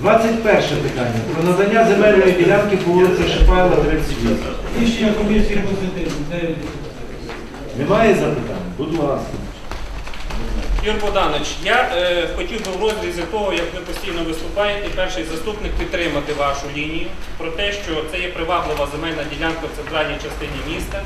21 питання. Про надання земельної ділянки по вулиці Шипайла, 38. Рішення комісії позитивне. Немає запитань? Будь ласка. Юр Богданович, я е, хотів би в розрізі того, як ви постійно виступаєте, перший заступник підтримати вашу лінію про те, що це є приваблива земельна ділянка в центральній частині міста.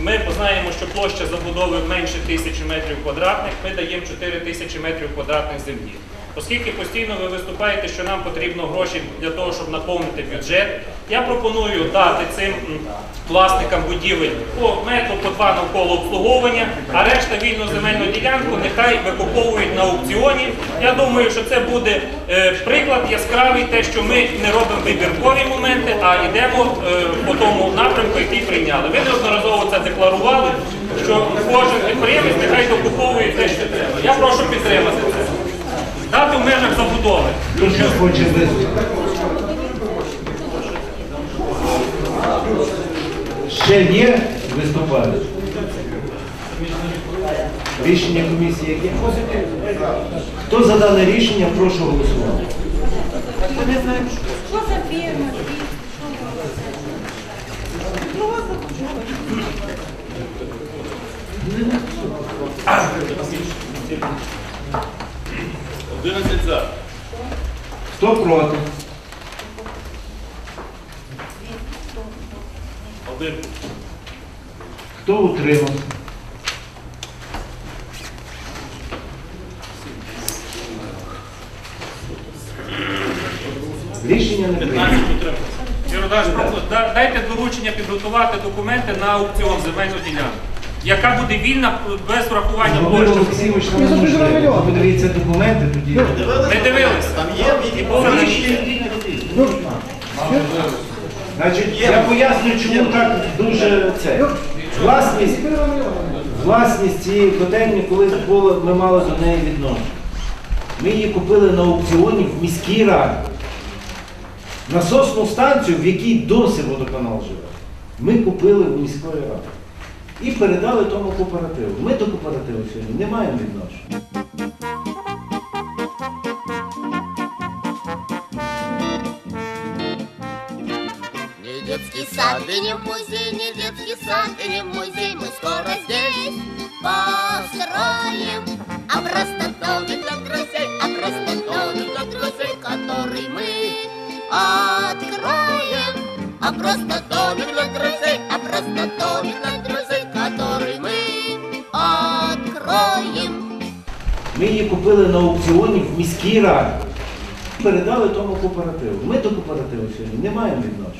Ми познаємо, що площа забудови менше тисячі метрів квадратних, ми даємо 4 тисячі метрів квадратних землі. Оскільки постійно ви виступаєте, що нам потрібно гроші для того, щоб наповнити бюджет, я пропоную дати цим власникам будівель по метру, по два навколо обслуговування, а решта вільну земельну ділянку нехай викуповують на аукціоні. Я думаю, що це буде е, приклад яскравий, те, що ми не робимо вибіркові моменти, а йдемо е, по тому напрямку, який прийняли. Ви неодноразово це декларували, що кожен підприємець нехай докуповує те, що треба. Я прошу підтримати це. Дати в межах забудови. Ще хоче виступити? Ще є виступаючі? Рішення комісії яке? Хто за дане рішення, прошу голосувати. Що за фірма? Що вас Хто проти? Один. Хто утримався? Рішення не прийнято. Юридаш, да- дайте доручення підготувати документи на аукціон земельну ділянку, яка буде вільна без врахування Володимир площі. Олексійович нам не. Подивіться документи тоді. Ми дивилися. Там є І. Значить, я поясню, чому так дуже це. Власність, власність цієї котельні, коли було, ми мали до неї відношення. Ми її купили на аукціоні в міській раді. Насосну станцію, в якій досі водоканал живе, ми купили в міської ради І передали тому кооперативу. Ми до кооперативу сьогодні не маємо відношення. Не детский сад и не музей, не детский сад и не музей, мы скоро здесь построим. А просто домик для друзей, а просто домик для друзей, который мы откроем. А просто домик для друзей, а просто домик для друзей, Ми її купили на аукціоні в міській раді. Передали тому кооперативу. Ми до кооперативу сьогодні не маємо відношення.